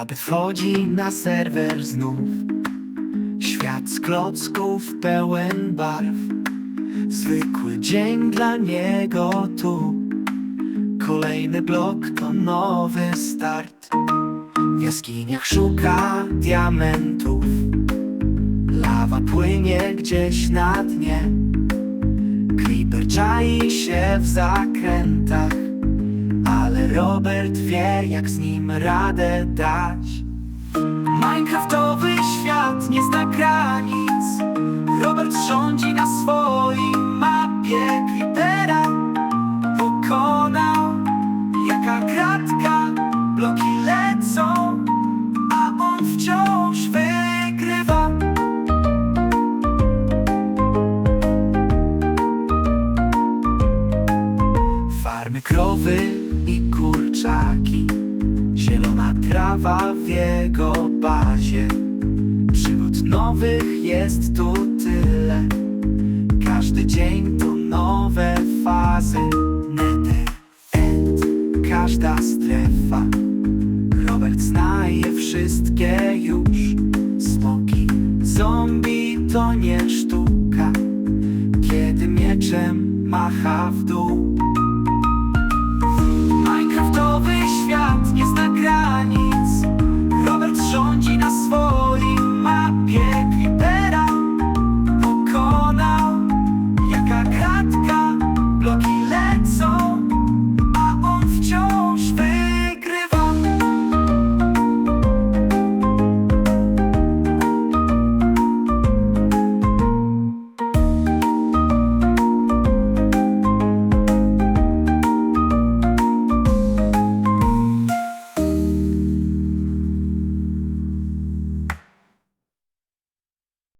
Robert wchodzi na serwer znów. Świat z klocków pełen barw. Zwykły dzień dla niego tu. Kolejny blok to nowy start. W jaskiniach szuka diamentów. Lawa płynie gdzieś na dnie. Creeper czai się w zakrętach Robert wie jak z nim radę dać. Minecraftowy świat nie zna granic. Robert rządzi na swojej Farmy krowy i kurczaki. Zielona trawa w jego bazie. Przygód nowych jest tu tyle. Każdy dzień to nowe fazy. Nether, End, każda strefa. Robert zna je wszystkie już. Smoki, zombie to nie sztuka. Kiedy mieczem macha w dół